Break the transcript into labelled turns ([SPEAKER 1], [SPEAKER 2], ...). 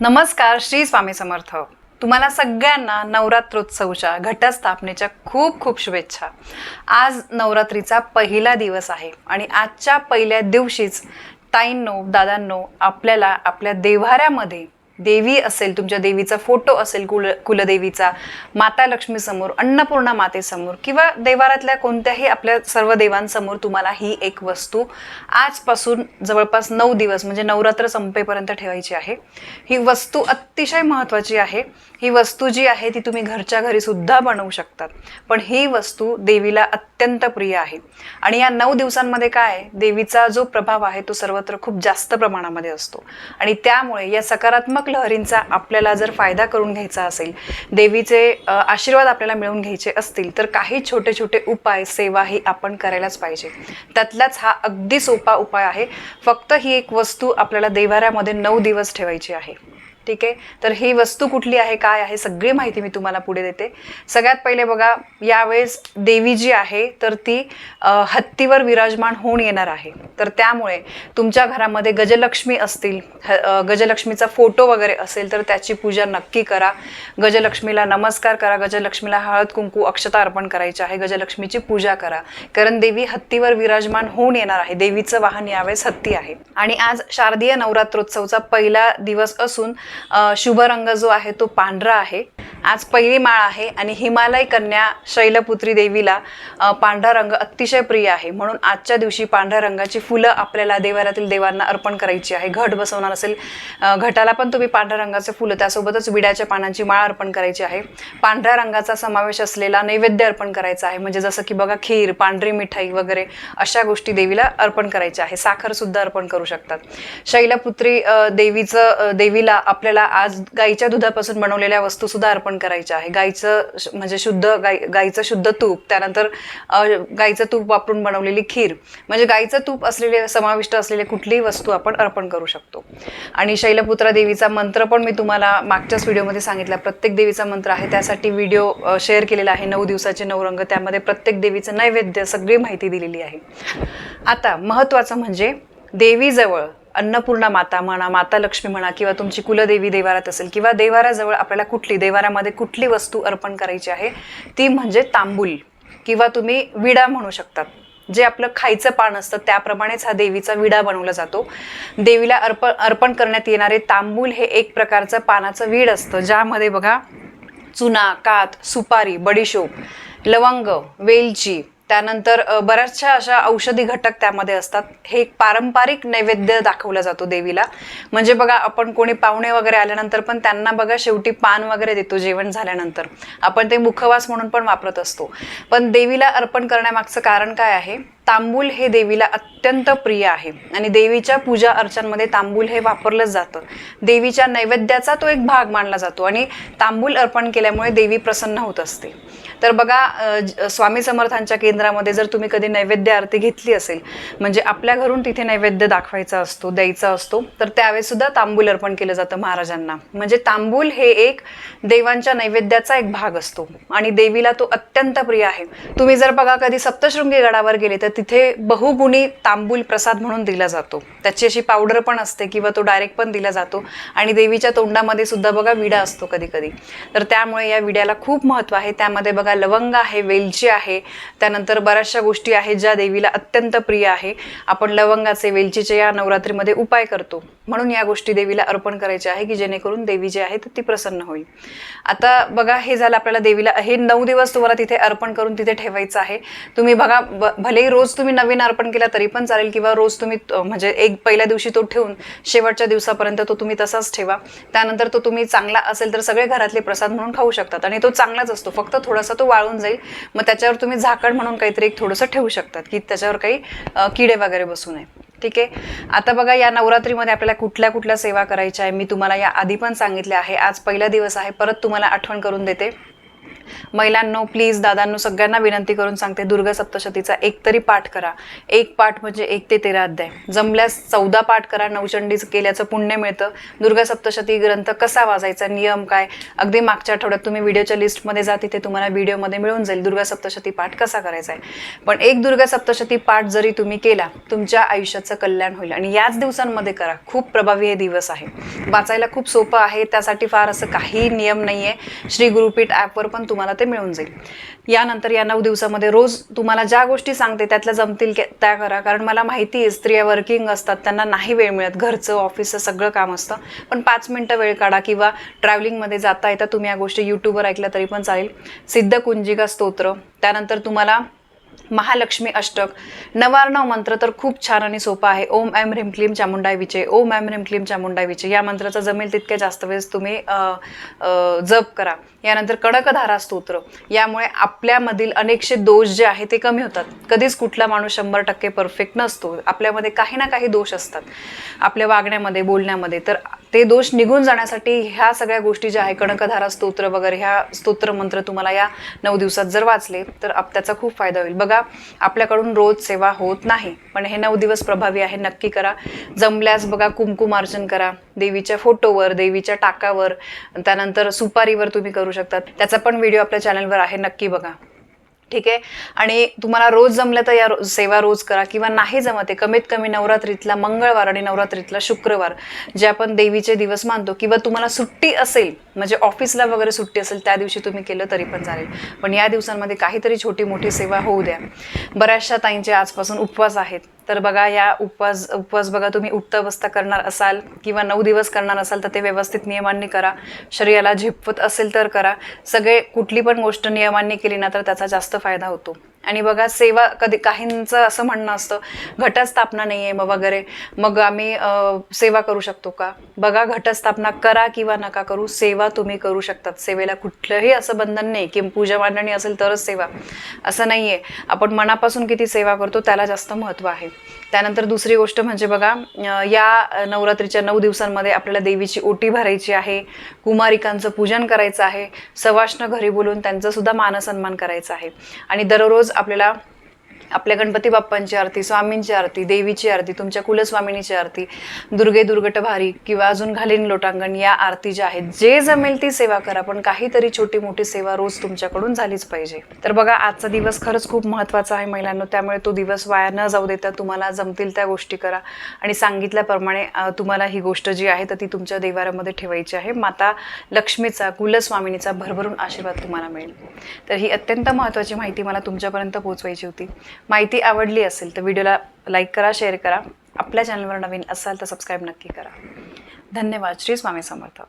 [SPEAKER 1] नमस्कार श्री स्वामी समर्थ. तुम्हाला सगळ्यांना नवरात्रोत्सवच्या घटस्थापनेच्या खूप खूप शुभेच्छा. आज नवरात्रीचा पहिला दिवस आहे आणि आजच्या पहिल्या दिवशीच ताईंनो दादांनो आपल्याला आपल्या देव्हाऱ्यामध्ये देवी असेल तुमच्या देवीचा फोटो असेल कुल कुलदेवीचा माता लक्ष्मीसमोर अन्नपूर्णा मातेसमोर किंवा देवारातल्या कोणत्याही आपल्या सर्व देवांसमोर तुम्हाला ही एक वस्तू आजपासून जवळपास नऊ दिवस म्हणजे नवरात्र संपेपर्यंत ठेवायची आहे. ही वस्तू अतिशय महत्त्वाची आहे. ही वस्तू जी आहे ती तुम्ही घरच्या घरी सुद्धा बनवू शकतात. पण ही वस्तू देवीला अत्यंत प्रिय आहे. आणि या नऊ दिवसांमध्ये काय देवीचा जो प्रभाव आहे तो सर्वत्र खूप जास्त प्रमाणामध्ये असतो. आणि त्यामुळे या सकारात्मक लहरींचा आपल्याला जर फायदा करून घ्यायचा असेल देवीचे आशीर्वाद आपल्याला मिळवून घ्यायचे असतील तर काही छोटे छोटे उपाय सेवा ही आपण करायलाच पाहिजे. त्यातलाच हा अगदी सोपा उपाय आहे. फक्त ही एक वस्तू आपल्याला देवाऱ्यामध्ये नऊ दिवस ठेवायची आहे. ठीक आहे? तर ही वस्तू कुठली आहे काय आहे सगळी माहिती मी तुम्हाला पुढे देते. सगळ्यात पहिले बघा यावेळेस देवी जी आहे तर ती हत्तीवर विराजमान होऊन येणार आहे. तर त्यामुळे तुमच्या घरामध्ये गजलक्ष्मी असतील गजलक्ष्मीचा फोटो वगैरे असेल तर त्याची पूजा नक्की करा. गजलक्ष्मीला नमस्कार करा गजलक्ष्मीला हळद कुंकू अक्षता अर्पण करायची आहे गजलक्ष्मीची पूजा करा. कारण देवी हत्तीवर विराजमान होऊन येणार आहे देवीचं वाहन यावेळेस हत्ती आहे. आणि आज शारदीय नवरात्रोत्सवचा पहिला दिवस असून शुभ रंग जो आहे तो पांढरा आहे. आज पहिली माळ आहे आणि हिमालय कन्या शैलपुत्री देवीला पांढरा रंग अतिशय प्रिय आहे. म्हणून आजच्या दिवशी पांढऱ्या रंगाची फुलं आपल्याला देवाऱ्यातील देवांना अर्पण करायची आहे. घट बसवणार असेल घटाला पण तुम्ही पांढऱ्या रंगाचे फुलं त्यासोबतच विड्याच्या पानांची माळ अर्पण करायची आहे. पांढऱ्या रंगाचा समावेश असलेला नैवेद्य अर्पण करायचा आहे. म्हणजे जसं की बघा खीर पांढरी मिठाई वगैरे अशा गोष्टी देवीला अर्पण करायच्या आहे. साखरसुद्धा अर्पण करू शकतात. शैलपुत्री देवीचं देवीला आपल्याला आज गाईच्या दुधापासून बनवलेल्या वस्तू सुद्धा अर्पण करायच्या आहे. गाईचं म्हणजे शुद्ध गाई गाईचं शुद्ध तूप त्यानंतर गाईचं तूप वापरून बनवलेली खीर. म्हणजे गाईचं तूप असलेले समाविष्ट असलेले कुठलीही वस्तू आपण अर्पण करू शकतो. आणि शैलपुत्रा देवीचा मंत्र पण मी तुम्हाला मागच्याच व्हिडिओमध्ये सांगितला. प्रत्येक देवीचा मंत्र आहे. त्यासाठी व्हिडिओ शेअर केलेला आहे. नऊ दिवसाचे नऊ रंग. त्यामध्ये प्रत्येक देवीचं नैवेद्य सगळी माहिती दिलेली आहे. आता महत्त्वाचं म्हणजे देवीजवळ अन्नपूर्णा माता म्हणा माता लक्ष्मी म्हणा किंवा तुमची कुलदेवी देवारात असेल किंवा देवाराजवळ आपल्याला कुठली देवारामध्ये कुठली वस्तू अर्पण करायची आहे ती म्हणजे तांबूल किंवा तुम्ही विडा म्हणू शकतात. जे आपलं खायचं पान असतं त्याप्रमाणेच हा देवीचा विडा बनवला जातो. देवीला अर्पण अर्पण करण्यात येणारे तांबूल हे एक प्रकारचं पानाचं वीड असतं ज्यामध्ये बघा चुना कात सुपारी बडीशोप लवंग वेलची त्यानंतर बऱ्याचशा अशा औषधी घटक त्यामध्ये असतात. हे एक पारंपरिक नैवेद्य दाखवला जातो देवीला. म्हणजे बघा आपण कोणी पाहुणे वगैरे आल्यानंतर पण त्यांना बघा शेवटी पान वगैरे देतो जेवण झाल्यानंतर. आपण ते मुखवास म्हणून पण वापरत असतो. पण देवीला अर्पण करण्यामागचं कारण काय आहे? तांबूल हे देवीला अत्यंत प्रिय आहे. आणि देवीच्या पूजा अर्चांमध्ये तांबूल हे वापरलंच जातं. देवीच्या नैवेद्याचा तो एक भाग मानला जातो. आणि तांबूल अर्पण केल्यामुळे देवी प्रसन्न होत असते. तर बघा ज- स्वामी समर्थांच्या केंद्रामध्ये जर तुम्ही कधी नैवेद्य आरती घेतली असेल म्हणजे आपल्या घरून तिथे नैवेद्य दाखवायचा असतो द्यायचा असतो तर त्यावेळेस सुद्धा तांबूल अर्पण केलं जातं महाराजांना. म्हणजे तांबूल हे एक देवांच्या नैवेद्याचा एक भाग असतो आणि देवीला तो अत्यंत प्रिय आहे. तुम्ही जर बघा कधी सप्तशृंगी गडावर गेले तर तिथे बहुगुणी तांबूल प्रसाद म्हणून दिला जातो. त्याची अशी पावडर पण असते किंवा तो डायरेक्ट पण दिला जातो आणि देवीच्या तोंडामध्ये सुद्धा बघा विडा असतो कधी कधी तर त्यामुळे या विड्याला खूप महत्त्व आहे. त्यामध्ये बघा लवंग आहे वेलची आहे त्यानंतर बऱ्याचशा गोष्टी आहेत ज्या देवीला अत्यंत प्रिय आहे. आपण लवंगाचे वेलचीचे या नवरात्रीमध्ये उपाय करतो. म्हणून या गोष्टी देवीला अर्पण करायच्या आहे की जेणेकरून देवी जी आहे ती प्रसन्न होईल. आता बघा हे झालं आपल्याला देवीला हे नऊ दिवस तुम्हाला तिथे अर्पण करून तिथे ठेवायचं आहे. तुम्ही बघा ब- भलेही रोज तुम्ही नवीन अर्पण केला तरी पण चालेल किंवा रोज तुम्ही म्हणजे एक पहिल्या दिवशी तो ठेवून शेवटच्या दिवसापर्यंत तो तुम्ही तसाच ठेवा. त्यानंतर तो तुम्ही चांगला असेल तर सगळे घरातले प्रसाद म्हणून खाऊ शकतात आणि तो चांगलाच असतो. फक्त थोडासा तो वाळून जाईल. मग त्याच्यावर तुम्ही झाकण म्हणून काहीतरी एक थोडंसं ठेवू शकतात की त्याच्यावर काही किडे वगैरे बसू नये. ठीक आहे? आता बघा या नवरात्रीमध्ये आपल्याला कुठल्या कुठल्या सेवा करायच्या आहे? मी तुम्हाला या आधी पण सांगितले आहे. आज पहिला दिवस आहे. परत तुम्हाला आठवण करून देते. महिलांनो प्लीज दादांनो सगळ्यांना विनंती करून सांगते दुर्गा सप्तशतीचा एक तरी पाठ करा. एक पाठ म्हणजे एक ते तेरा अध्याय. जमल्यास चौदा पाठ करा नवचंडी केल्याचं पुण्य मिळतं. दुर्गा सप्तशती ग्रंथ कसा वाचायचा नियम काय? अगदी मागच्या आठवड्यात तुम्ही व्हिडिओच्या लिस्टमध्ये जा तिथे तुम्हाला व्हिडिओमध्ये मिळून जाईल दुर्गा सप्तशती पाठ कसा करायचा आहे. पण एक दुर्गा सप्तशती पाठ जरी तुम्ही केला तुमच्या आयुष्याचं कल्याण होईल. आणि याच दिवसांमध्ये करा खूप प्रभावी हे दिवस आहे. वाचायला खूप सोपं आहे त्यासाठी फार असं काही नियम नाही आहे श्री गुरुपीठ ॲपवर पण तुम्हाला ते मिळून जाईल. यानंतर या नऊ दिवसामध्ये रोज तुम्हाला ज्या गोष्टी सांगते त्यातल्या जमतील त्या करा. कारण मला माहिती आहे स्त्रिया वर्किंग असतात त्यांना नाही वेळ मिळत. घरचं ऑफिसचं सगळं काम असतं. पण पाच मिनटं वेळ काढा किंवा ट्रॅव्हलिंगमध्ये जाता येता तुम्ही या गोष्टी यूट्यूबवर ऐकल्या तरी पण चालेल. सिद्ध कुंजिका स्तोत्र. त्यानंतर तुम्हाला महालक्ष्मी अष्टक. नवार्णव मंत्र तर खूप छान आणि सोपा आहे. ओम ऐम ह्रीम क्लीम चामुंडाय विचे ओम ऐम ह्रीम क्लीम चामुंडाय विचे या मंत्राचा जमेल तितक्या जास्त वेळेस तुम्ही जप करा. यानंतर कडकधारा स्तोत्र. यामुळे आपल्यामधील अनेकशे दोष जे आहे ते कमी होतात. कधीच कुठला माणूस शंभर टक्के परफेक्ट नसतो. आपल्यामध्ये काही ना काही दोष असतात. आपल्या वागण्यामध्ये बोलण्यामध्ये. तर ते दोष निघून जाण्यासाठी ह्या सगळ्या गोष्टी ज्या आहे कणकधारा स्तोत्र वगैरे ह्या स्तोत्र मंत्र तुम्हाला या नऊ दिवसात जर वाचले तर आप- त्याचा खूप फायदा होईल. बघा आपल्याकडून रोज सेवा होत नाही पण हे नऊ दिवस प्रभावी आहे नक्की करा. जमल्यास बघा कुंकुमार्चन करा. देवीच्या फोटोवर देवीच्या टाकावर त्यानंतर सुपारीवर तुम्ही करू शकता. त्याचा पण व्हिडिओ आपल्या चॅनलवर आहे नक्की बघा. ठीक आहे? आणि तुम्हाला रोज जमलं तर या रो- सेवा रोज करा किंवा नाही जमत आहे कमीत कमी नवरात्रीतला मंगळवार आणि नवरात्रीतला शुक्रवार जे आपण देवीचे दिवस मानतो किंवा तुम्हाला सुट्टी असेल म्हणजे ऑफिसला वगैरे सुट्टी असेल त्या दिवशी तुम्ही केलं तरी पण चालेल. पण या दिवसांमध्ये काहीतरी छोटी मोठी सेवा होऊ द्या. बऱ्याचशा ताईंचे आजपासून उपवास आहेत. तर बघा या उपवास उपवास बघा तुम्ही उठता करणार असाल किंवा नऊ दिवस करणार असाल तर ते व्यवस्थित नियमांनी करा. शरीराला झिपवत असेल तर करा. सगळे कुठली पण गोष्ट नियमांनी केली ना तर त्याचा जास्त फायदा होतो. आणि बघा सेवा कधी काहींचं असं म्हणणं असतं घटस्थापना नाही आहे मग वगैरे. मग आम्ही सेवा करू शकतो का? बघा घटस्थापना करा किंवा नका करू सेवा तुम्ही करू शकतात. सेवेला कुठलंही असं बंधन नाही की पूजा मांडणी असेल तरच सेवा. असं नाही आहे आपण मनापासून किती सेवा करतो त्याला जास्त महत्त्व आहे. त्यानंतर दुसरी गोष्ट म्हणजे बघा या नवरात्रीच्या नऊ दिवसांमध्ये आपल्याला देवीची ओटी भरायची आहे कुमारिकांचं पूजन करायचं आहे सवाष्ण घरी बोलून त्यांचं सुद्धा मानसन्मान करायचा आहे. आणि दररोज आपल्याला आपल्या गणपती बाप्पांची आरती स्वामींची आरती देवीची आरती तुमच्या कुलस्वामिनीची आरती दुर्गे दुर्गट भारी किंवा अजून घालीन लोटांगण या आरती ज्या आहेत जे जमेल ती सेवा करा पण काहीतरी छोटी मोठी सेवा रोज तुमच्याकडून झालीच पाहिजे. तर बघा आजचा दिवस खरंच खूप महत्त्वाचा आहे महिलांना त्यामुळे तो दिवस वाया न जाऊ देता तुम्हाला जमतील त्या गोष्टी करा. आणि सांगितल्याप्रमाणे तुम्हाला ही गोष्ट जी आहे तर ती तुमच्या देवारामध्ये ठेवायची आहे. माता लक्ष्मीचा कुलस्वामिनीचा भरभरून आशीर्वाद तुम्हाला मिळेल. तर ही अत्यंत महत्त्वाची माहिती मला तुमच्यापर्यंत पोहोचवायची होती. माहिती आवडली असेल तर व्हिडिओला लाईक करा शेअर करा. आपल्या चॅनलवर नवीन असाल तर सबस्क्राईब नक्की करा. धन्यवाद. श्री स्वामी समर्थ.